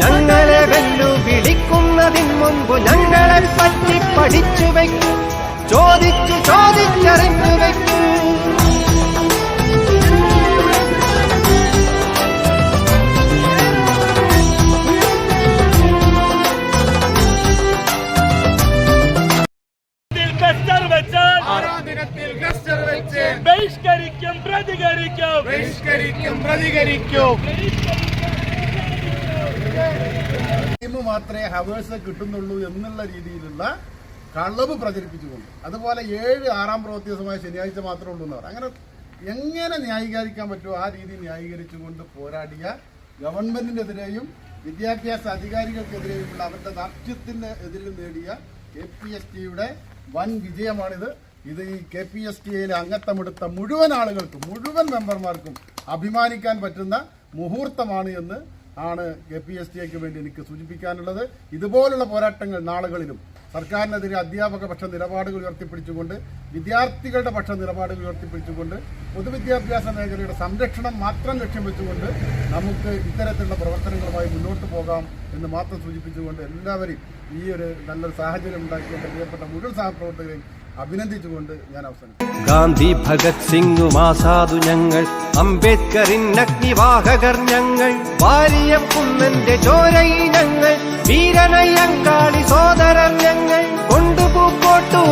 ഞങ്ങളെ വെല്ലുവിളിക്കുന്നതിന് മുൻപ് ഞങ്ങളെ പറ്റി പഠിച്ചു വെക്കും. ചോദിച്ചു ചോദിച്ചറിഞ്ഞു വെക്കൂ. ബഹിഷ്കരിക്കും പ്രതികരിക്കും. ബഹിഷ്കരിക്കും പ്രതികരിക്കും. ടീം മാത്രമേ ഹവേഴ്സ് കിട്ടുന്നുള്ളൂ എന്നുള്ള രീതിയിലുള്ള കളവ് പ്രചരിപ്പിച്ചുകൊണ്ട്. അതുപോലെ ഏഴ് ആറാം പ്രവൃത്തി ദിവസമായ ശനിയാഴ്ച മാത്രമേ ഉള്ളൂ എന്ന് അങ്ങനെ എങ്ങനെ ന്യായീകരിക്കാൻ പറ്റുമോ ആ രീതി ന്യായീകരിച്ചുകൊണ്ട് പോരാടിയ ഗവൺമെന്റിനെതിരെയും വിദ്യാഭ്യാസ അധികാരികൾക്കെതിരെയുമുള്ള അവരുടെ ദാർഢ്യത്തിന് എതിരിൽ നേടിയ കെ പി എസ് ടിയുടെ വൻ വിജയമാണിത്. ഇത് ഈ കെ പി എസ് ടിയിൽ അംഗത്വമെടുത്ത മുഴുവൻ ആളുകൾക്കും മുഴുവൻ മെമ്പർമാർക്കും അഭിമാനിക്കാൻ പറ്റുന്ന മുഹൂർത്തമാണ് എന്ന് ആണ് കെ പി എസ് ടിക്ക് വേണ്ടി എനിക്ക് സൂചിപ്പിക്കാനുള്ളത്. ഇതുപോലുള്ള പോരാട്ടങ്ങൾ നാളുകളിലും സർക്കാരിനെതിരെ അധ്യാപക പക്ഷ നിലപാടുകൾ ഉയർത്തിപ്പിടിച്ചുകൊണ്ട് വിദ്യാർത്ഥികളുടെ പക്ഷ നിലപാടുകൾ ഉയർത്തിപ്പിടിച്ചുകൊണ്ട് പൊതുവിദ്യാഭ്യാസ മേഖലയുടെ സംരക്ഷണം മാത്രം ലക്ഷ്യം വെച്ചുകൊണ്ട് നമുക്ക് ഇത്തരത്തിലുള്ള പ്രവർത്തനങ്ങളുമായി മുന്നോട്ട് പോകാം എന്ന് മാത്രം സൂചിപ്പിച്ചുകൊണ്ട് എല്ലാവരെയും ഈ ഒരു നല്ലൊരു സാഹചര്യം ഉണ്ടാക്കിയ പ്രിയപ്പെട്ട മുഴുവൻ സഹപ്രവർത്തകരെയും അഭിനന്ദിച്ചുകൊണ്ട് ഞാൻ അവസാനിപ്പിക്കും ഗാന്ധി ഭഗത് സിംഗും ആസാദു ഞങ്ങൾ അംബേദ്കറിൻ അഗ്നിവാഹകർ ഞങ്ങൾ വാരിയക്കുന്നന്റെ ചോരൈ ഞങ്ങൾ വീരനയ്യങ്കാളി സോദരൻ ഞങ്ങൾ കൊണ്ടുപൂക്കോട്ടൂരനന്തരം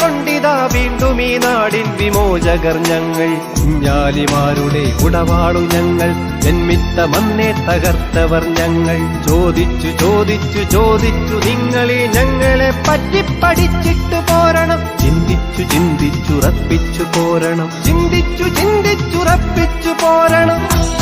കൊണ്ടിതാ വീണ്ടും ഈ നാടിൻ വിമോചകർ ഞങ്ങൾ. കുഞ്ഞാലിമാരുടെ ഉടവാളു ഞങ്ങൾ ജന്മിത്ത മണ്ണെ തകർത്തവർ ഞങ്ങൾ. ചോദിച്ചു ചോദിച്ചു ചോദിച്ചു നിങ്ങളെ ഞങ്ങളെ പറ്റി ചിന്തിച്ചു ചിന്തിച്ചുറപ്പിച്ചു പോരണം. ചിന്തിച്ചു ചിന്തിച്ചുറപ്പിച്ചു പോരണം.